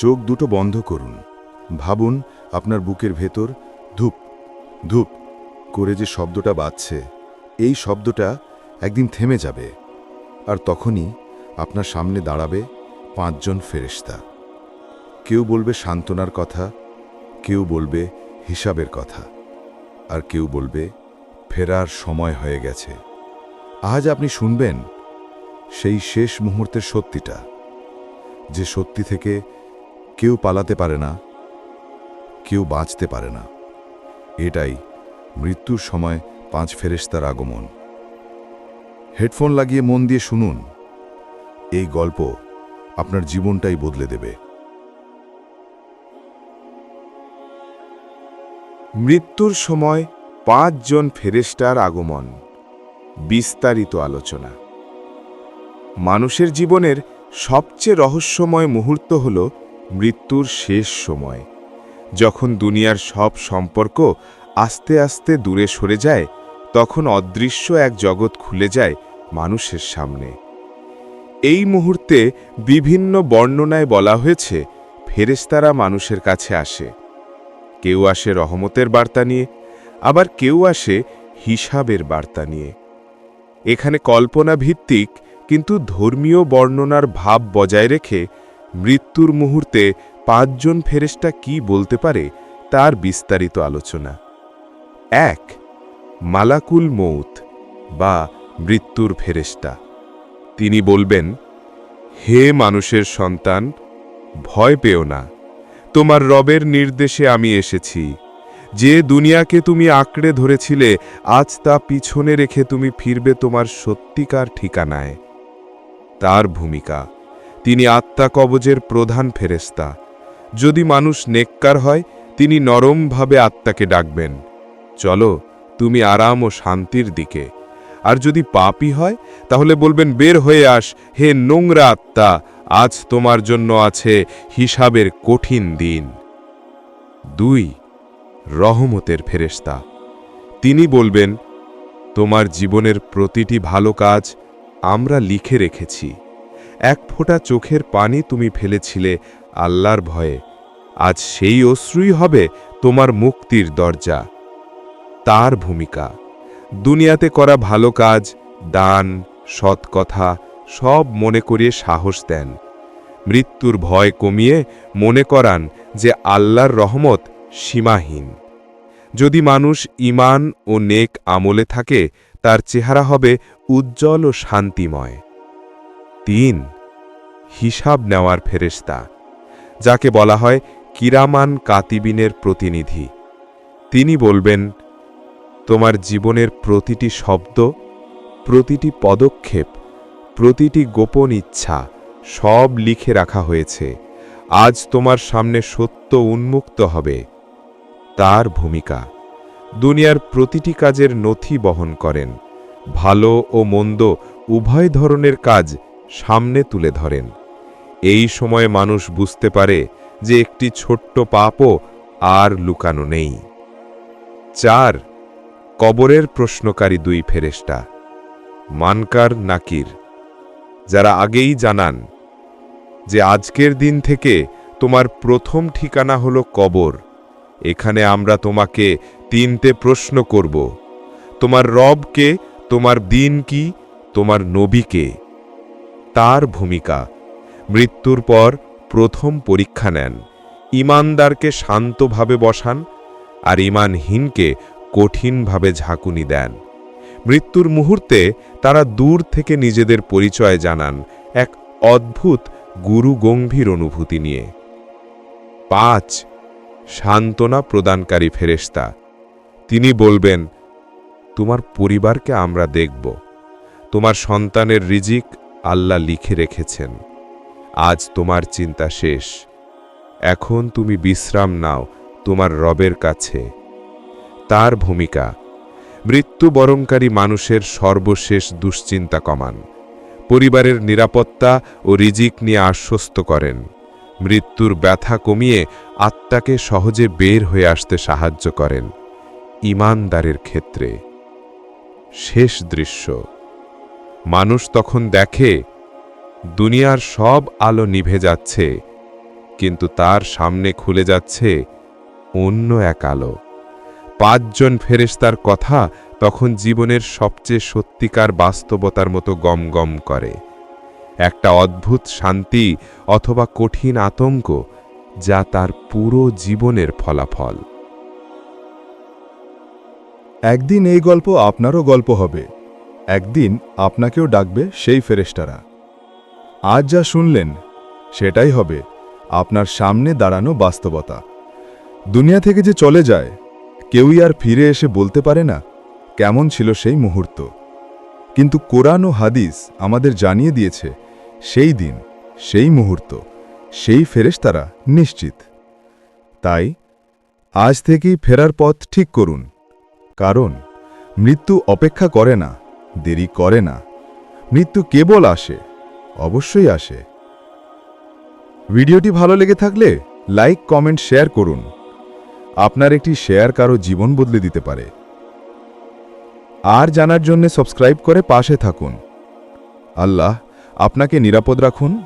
চোখ দুটো বন্ধ করুন। ভাবুন আপনার বুকের ভেতর ধূপ ধূপ করে যে শব্দটা বাজছে, এই শব্দটা একদিন থেমে যাবে আর তখনই আপনার সামনে দাঁড়াবে পাঁচজন ফেরেশতা। কেউ বলবে সান্ত্বনার কথা, কেউ বলবে হিসাবের কথা আর কেউ বলবে ফেরার সময় হয়ে গেছে। আজ আপনি শুনবেন সেই শেষ মুহূর্তের সত্যিটা, যে সত্যি থেকে কেউ পালাতে পারে না, কেউ বাঁচতে পারে না। এটাই মৃত্যুর সময় পাঁচ ফেরেশতার আগমন। হেডফোন লাগিয়ে মন দিয়ে শুনুন, এই গল্প আপনার জীবনটাই বদলে দেবে। মৃত্যুর সময় পাঁচজন ফেরেস্টার আগমন, বিস্তারিত আলোচনা। মানুষের জীবনের সবচেয়ে রহস্যময় মুহূর্ত হল মৃত্যুর শেষ সময়। যখন দুনিয়ার সব সম্পর্ক আস্তে আস্তে দূরে সরে যায়, তখন অদৃশ্য এক জগৎ খুলে যায় মানুষের সামনে। এই মুহূর্তে বিভিন্ন বর্ণনায় বলা হয়েছে ফেরেস্তারা মানুষের কাছে আসে। কেউ আসে রহমতের বার্তা নিয়ে, আবার কেউ আসে হিসাবের বার্তা নিয়ে। এখানে কল্পনা ভিত্তিক কিন্তু ধর্মীয় বর্ণনার ভাব বজায় রেখে মৃত্যুর মুহূর্তে পাঁচজন ফেরেস্টা কি বলতে পারে তার বিস্তারিত আলোচনা। এক, মালাকুল মৌত বা মৃত্যুর ফেরেস্টা তিনি বলবেন, হে মানুষের সন্তান, ভয় পেও না। তোমার রবের নির্দেশে আমি এসেছি। যে দুনিয়াকে তুমি আঁকড়ে ধরেছিলে, আজ তা পিছনে রেখে তুমি ফিরবে তোমার সত্যিকার ঠিকানায়। তার ভূমিকা তিনি আত্মা কবজের প্রধান ফেরেস্তা যদি মানুষ নেককার হয়, তিনি নরমভাবে আত্মাকে ডাকবেন। চলো, তুমি আরাম ও শান্তির দিকে। আর যদি পাপই হয়, তাহলে বলবেন, বের হয়ে আস, হে নোংরা আত্মা, আজ তোমার জন্য আছে হিসাবের কঠিন দিন। দুই, রহমতের ফেরেস্তা তিনি বলবেন, তোমার জীবনের প্রতিটি ভালো কাজ আমরা লিখে রেখেছি। এক ফোঁটা চোখের পানি তুমি ফেলেছিলে আল্লাহর ভয়ে। আজ সেই অশ্রুই হবে তোমার মুক্তির দরজা। তার ভূমিকা। দুনিয়াতে করা ভালো কাজ, দান সৎ কথা সব মনে করিয়ে সাহস দেন। মৃত্যুর ভয় কমিয়ে মনে করান যে আল্লাহর রহমত সীমাহীন। যদি মানুষ ইমান ও নেক আমলে থাকে, তার চেহারা হবে উজ্জ্বল ও শান্তিময়। তিন হিসাব নেওয়ার ফেরেস্তা যাকে বলা হয় কিরামান কাতিবিনের প্রতিনিধি। তিনি বলবেন, তোমার জীবনের প্রতিটি শব্দ, প্রতিটি পদক্ষেপ, প্রতিটি গোপন ইচ্ছা সব লিখে রাখা হয়েছে। আজ তোমার সামনে সত্য উন্মুক্ত হবে। তার ভূমিকা, দুনিয়ার প্রতিটি কাজের নথি বহন করেন। ভালো ও মন্দ উভয় ধরনের কাজ সামনে তুলে ধরেন। এই সময় মানুষ বুঝতে পারে যে একটি ছোট্ট পাপও আর লুকানো নেই। চার, কবরের প্রশ্নকারী দুই ফেরেস্টা মানকার নাকির, যারা আগেই জানান যে আজকের দিন থেকে তোমার প্রথম ঠিকানা হলো কবর। এখানে আমরা তোমাকে তিনটে প্রশ্ন করব। তোমার রবকে, তোমার দিন কি তোমার নবীকে। তার ভূমিকা। মৃত্যুর পর প্রথম পরীক্ষা নেন। ইমানদারকে শান্তভাবে বসান আর ইমানহীনকে কঠিনভাবে ঝাঁকুনি দেন। মৃত্যুর মুহূর্তে তারা দূর থেকে নিজেদের পরিচয় জানান এক অদ্ভুত গুরু গম্ভীর অনুভূতি নিয়ে। পাঁচ, সান্ত্বনা প্রদানকারী ফেরেস্তা তিনি বলবেন, তোমার পরিবারকে আমরা দেখব। তোমার সন্তানের রিজিক আল্লাহ লিখে রেখেছেন, আজ তোমার চিন্তা শেষ। এখন তুমি বিশ্রাম নাও তোমার রবের কাছে। তার ভূমিকা মৃত্যুবরণকারী মানুষের সর্বশেষ দুশ্চিন্তা কমান। পরিবারের নিরাপত্তা ও রিজিক নিয়ে আশ্বস্ত করেন। মৃত্যুর ব্যথা কমিয়ে আত্মাকে সহজে বের হয়ে আসতে সাহায্য করেন। ইমানদারের ক্ষেত্রে শেষ দৃশ্য। মানুষ তখন দেখে, দুনিয়ার সব আলো নিভে যাচ্ছে, কিন্তু তার সামনে খুলে যাচ্ছে অন্য এক আলো। পাঁচজন ফেরেশতার কথা তখন জীবনের সবচেয়ে সত্যিকার বাস্তবতার মতো গম গম করে। একটা অদ্ভুত শান্তি অথবা কঠিন আতঙ্ক যা তার পুরো জীবনের ফলাফল। একদিন এই গল্প আপনারও গল্প হবে। একদিন আপনাকেও ডাকবে সেই ফেরেশতারা। আজ যা শুনলেন, সেটাই হবে আপনার সামনে দাঁড়ানো বাস্তবতা। দুনিয়া থেকে যে চলে যায়, কেউই আর ফিরে এসে বলতে পারে না কেমন ছিল সেই মুহূর্ত। কিন্তু কোরআন ও হাদিস আমাদের জানিয়ে দিয়েছে, সেই দিন, সেই মুহূর্ত, সেই ফেরেশতারা নিশ্চিত। তাই, আজ থেকেই ফেরার পথ ঠিক করুন, কারণ মৃত্যু অপেক্ষা করে না। দেরি করে না। মৃত্যু কেবল আসে, অবশ্যই আসে। ভিডিওটি ভালো লেগে থাকলে লাইক, কমেন্ট, শেয়ার করুন। আপনার একটি শেয়ার কারও জীবন বদলে দিতে পারে। আর জানার জন্য সাবস্ক্রাইব করে পাশে থাকুন। আল্লাহ আপনাকে নিরাপদ রাখুন।